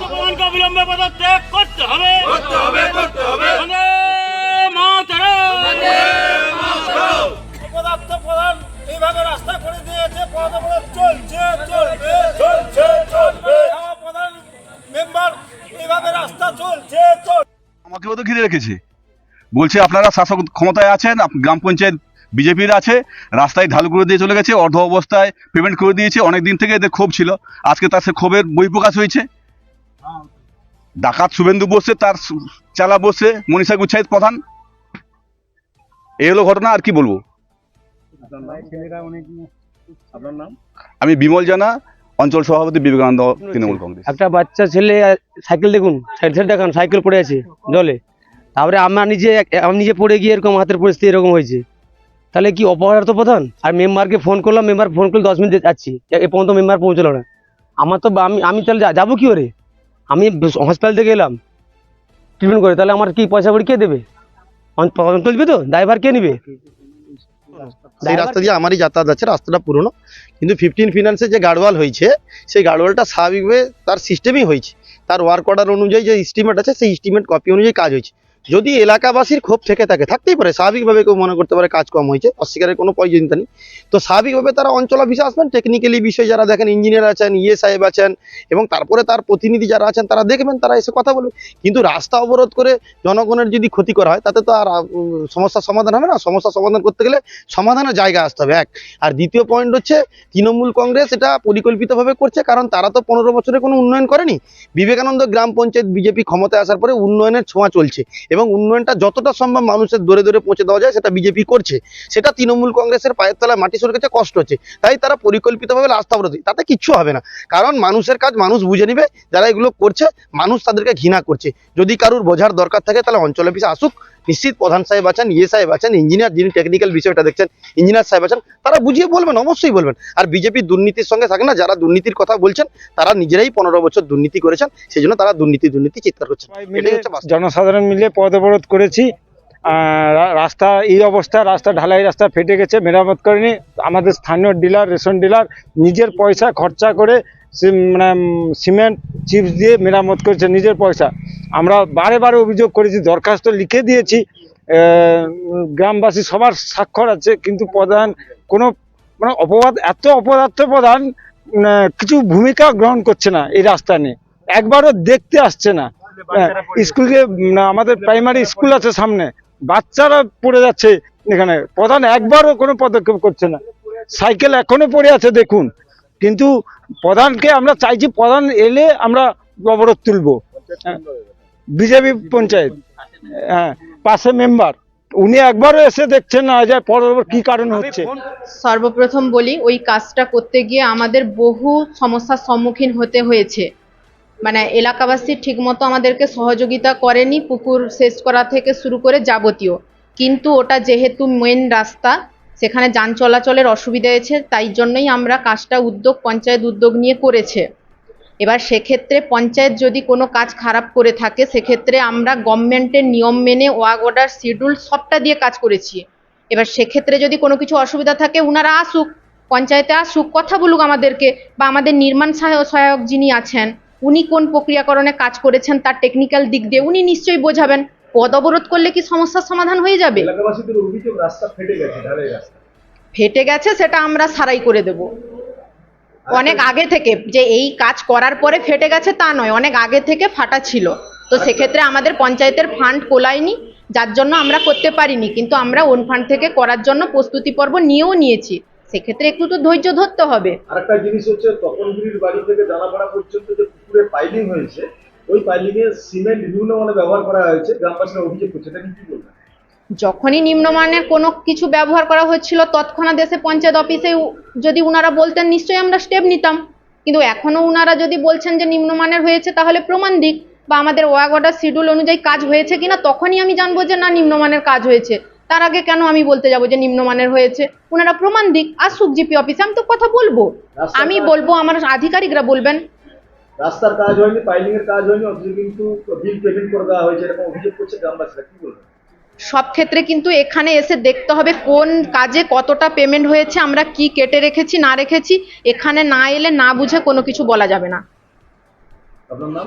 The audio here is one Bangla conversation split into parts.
ভগবানকে অবিলম্বে পদত্যাগ করতে হবে করতে হবে করতে হবে আমাকেও তো ঘিরে রেখেছে। বলছে আপনারা শাসক ক্ষমতায় আছেন গ্রাম পঞ্চায়েত বিজেপির আছে রাস্তায় ঢালু করে দিয়ে চলে গেছে অর্ধ অবস্থায় পেমেন্ট করে দিয়েছে অনেক দিন থেকে এদের ক্ষোভ ছিল। আজকে তার সে ক্ষোভের বহিঃপ্রকাশ হয়েছে। ডাকাত শুভেন্দু বসছে তার চালা বসছে মনীষা গুচ্ছাইত প্রধান। এই হলো ঘটনা আর কি বলব? আমি বিমল জানা অঞ্চল সভাপতি বিবেকানন্দ তৃণমূল কংগ্রেস। একটা বাচ্চা ছেলে সাইকেল দেখুন সাইড সাইড দেখান সাইকেল পড়ে আছে জলে। তারপরে আমার নিজে আমি নিজে পড়ে গিয়ে এরকম হাতের পরিস্থিতি এরকম হয়েছে। তাহলে কি অপরাধ প্রধান? আর মেম্বারকে ফোন করলাম মেম্বার ফোন করলে দশ মিনিট যাচ্ছি। এ- পর্যন্ত মেম্বার পৌঁছলো না। আমার তো আমি আমি তাহলে যাব কি করে? আমি হসপিটাল থেকে এলাম। ট্রিটমেন্ট করে তাহলে আমার কি পয়সা করি কে দেবে? চলবে তো? ড্রাইভার কে নিবে? সেই রাস্তা দিয়ে আমারই যাতায়াত আছে রাস্তাটা পুরনো। কিন্তু ফিফটিন ফিনান্সে যে গার্ডওয়াল হয়েছে সেই গার্ডওয়ালটা স্বাভাবিকভাবে তার সিস্টেমই হয়েছে। তার ওয়ার্ক অর্ডার অনুযায়ী যে ইস্টিমেট আছে সেই ইস্টিমেট কপি অনুযায়ী কাজ হয়েছে। যদি এলাকাবাসীর ক্ষোভ থেকে থাকে, থাকতেই পারে। স্বাভাবিকভাবে কেউ মনে করতে পারে কাজ কম হয়েছে, অস্বীকারের কোনো প্রয়োজনীয়তা নেই। তো স্বাভাবিকভাবে তারা অঞ্চল অফিসে আসবেন টেকনিক্যালি বিষয় যারা দেখেন ইঞ্জিনিয়ার আছেন ইয়ে সাহেব আছেন, এবং তারপরে তার প্রতিনিধি যারা আছেন, তারা দেখবেন, তারা এসে কথা বলবে। কিন্তু রাস্তা অবরোধ করে জনগণের যদি ক্ষতি করা হয়, তাতে তো আর সমস্যার সমাধান হবে না। সমস্যার সমাধান করতে গেলে সমাধানের জায়গা আসতে হবে, এক। আর দ্বিতীয় পয়েন্ট হচ্ছে, তৃণমূল কংগ্রেস এটা পরিকল্পিতভাবে করছে, কারণ তারা তো পনেরো বছরে কোনো উন্নয়ন করেনি। বিবেকানন্দ গ্রাম পঞ্চায়েত বিজেপি ক্ষমতায় আসার পরে উন্নয়নের ছোঁয়া চলছে। এবং উন্নয়নটা যতটা সম্ভব মানুষের দূরে দূরে পৌঁছে দেওয়া যায় সেটা বিজেপি করছে। সেটা তৃণমূল কংগ্রেসের পায়ের তলায় মাটি সরে গেছে কষ্ট হচ্ছে। তাই তারা পরিকল্পিতভাবে রাস্তা অবরোধ তাতে কিচ্ছু হবে না। কারণ মানুষের কাজ মানুষ বুঝে নিবে যারা এগুলো করছে মানুষ তাদেরকে ঘৃণা করছে। যদি কারুর বোঝার দরকার থাকে তাহলে অঞ্চল অফিসে আসুক। নিশ্চিত প্রধান সাহেব আছেন ইয়ে সাহেব আছেন ইঞ্জিনিয়ার যিনি টেকনিক্যাল বিষয়টা দেখছেন ইঞ্জিনিয়ার সাহেব আছেন তারা বুঝিয়ে বলবেন অবশ্যই বলবেন। আর বিজেপি দুর্নীতির সঙ্গে থাকে না যারা দুর্নীতির কথা বলছেন তারা নিজেরাই পনেরো বছর দুর্নীতি করেছেন সেই জন্য তারা দুর্নীতি দুর্নীতি চিৎকার করছেন। জনসাধারণ মিলে পদ অবরোধ করেছি রাস্তা, এই অবস্থা, রাস্তা ঢালাই রাস্তা ফেটে গেছে, মেরামত করেনি। আমাদের স্থানীয় ডিলার, রেশন ডিলার, নিজের পয়সা খরচা করে মানে সিমেন্ট, চিপস দিয়ে মেরামত করেছে, নিজের পয়সা। আমরা বারে বারে অভিযোগ করেছি, দরখাস্ত লিখে দিয়েছি। গ্রামবাসী সবার স্বাক্ষর আছে, কিন্তু প্রধান কোনো মানে অপবাদ, এত অপদার্থ প্রধান কিছু ভূমিকা গ্রহণ করছে না এই রাস্তা নিয়ে। একবারও দেখতে আসছে না। স্কুলকে উম, আমাদের প্রাইমারি স্কুল আছে সামনে। বাচ্চারা পড়ে যাচ্ছে এখানে। প্রধান একবারও কোনো পদক্ষেপ করছে না। সাইকেল এখনও পড়ে আছে দেখুন। কিন্তু প্রধানকে আমরা চাইছি প্রধান এলে আমরা অবরোধ তুলবো। বিজেপি পঞ্চায়েত হ্যাঁ পাশে মেম্বার উনি একবারও এসে দেখছেন না যে পরবর্তী কি কারণ হচ্ছে। সর্বপ্রথম বলি ওই কাজটা করতে গিয়ে আমাদের বহু সমস্যার সম্মুখীন হতে হয়েছে। মানে এলাকাবাসী ঠিকমতো আমাদেরকে সহযোগিতা করেনি, পুকুর শেষ করা থেকে শুরু করে যাবতীয়। কিন্তু ওটা যেহেতু মেন রাস্তা, সেখানে যান চলাচলের অসুবিধা হয়েছে, তাই জন্যই আমরা কাজটা উদ্যোগ, পঞ্চায়েত উদ্যোগ নিয়ে করেছে। এবার সেক্ষেত্রে পঞ্চায়েত যদি কোনো কাজ খারাপ করে থাকে, সেক্ষেত্রে আমরা গভর্নমেন্টের নিয়ম মেনে ওয়াগ অর্ডার, শিডিউল সবটা দিয়ে কাজ করেছি। এবার সেক্ষেত্রে যদি কোনো কিছু অসুবিধা থাকে ওনারা আসুক, পঞ্চায়েতে আসুক, কথা বলুক আমাদেরকে, বা আমাদের নির্মাণ সহায়- সহায়ক যিনি আছেন উনি কোন প্রক্রিয়াকরণে কাজ করেছেন তার টেকনিক্যাল দিক দিয়ে উনি নিশ্চয়ই বোঝাবেন। পদ অবরোধ করলে কি সমস্যার সমাধান হয়ে যাবে? ফেটে গেছে সেটা আমরা সারাই করে দেব। অনেক আগে থেকে যে এই কাজ করার পরে ফেটে গেছে তা নয় অনেক আগে থেকে ফাটা ছিল। তো সেক্ষেত্রে আমাদের পঞ্চায়েতের ফান্ড কোলায়নি যার জন্য আমরা করতে পারিনি। কিন্তু আমরা ওন ফান্ড থেকে করার জন্য প্রস্তুতি পর্ব নিয়েও নিয়েছি। সেক্ষেত্রে একটু তো ধৈর্য ধরতে হবে। আরেকটা জিনিস হচ্ছে তপনগিরির বাড়ি থেকে জানাপাড়া পর্যন্ত যে পুকুরে পাইলিং হয়েছে ওই পাইলিং এ সিমেন্ট বিভিন্ন মানে ব্যবহার করা হয়েছে গ্রামবাসীরা অভিযোগ করছে। এটা কি বলবেন? যখনই নিম্নমানের কোনো কিছু ব্যবহার করা হচ্ছিল তৎক্ষণাৎ এসে পঞ্চায়েত অফিসে যদি উনারা বলতেন নিশ্চয়ই আমরা স্টেপ নিতাম। কিন্তু এখনও উনারা যদি বলছেন যে নিম্নমানের হয়েছে তাহলে প্রমাণ দিক বা আমাদের ওয়াগ অর্ডার শিডিউল অনুযায়ী কাজ হয়েছে কিনা তখনই আমি জানব যে না নিম্নমানের কাজ হয়েছে। তার আগে কেন আমি বলতে যাব যে নিম্নমানের হয়েছে? ওনারা প্রমাণ দিক। আসুক জিপি অফিসে আমি তো কথা বলব। আমি বলব আমার আধিকারিকরা বলবেন। রাস্তার কাজ হয়নি পাইলিং এর কাজ হয়নি অথচ কিন্তু বিল পেমেন্ট করে দেওয়া হয়েছে এরকম অভিযোগ করছে গ্রামবাসীরা। কি বলবেন? সব ক্ষেত্রে কিন্তু এখানে এসে দেখতে হবে কোন কাজে কতটা পেমেন্ট হয়েছে আমরা কি কেটে রেখেছি না রেখেছি এখানে না এলে না বুঝে কোনো কিছু বলা যাবে না। আপনার নাম?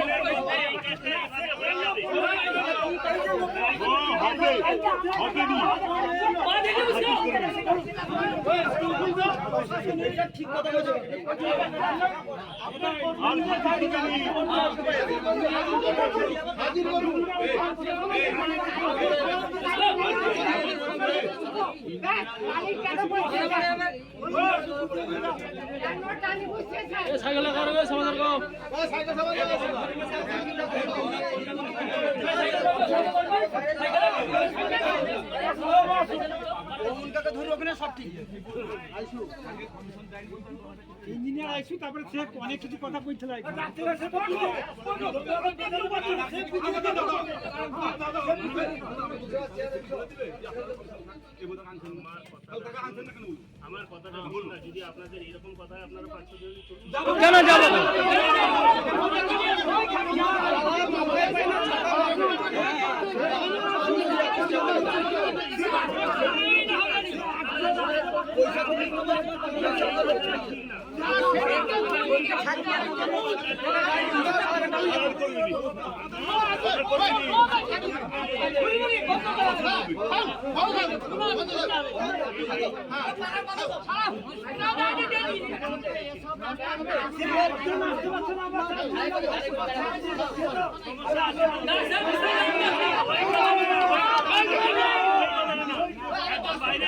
সাইকেল করবে সমাধান করো সাইকেল সমাধান ইঞ্জিনিয়ার আইসু তারপরে সে অনেক কিছু কথা বলছিল কেন যাব? বাইরে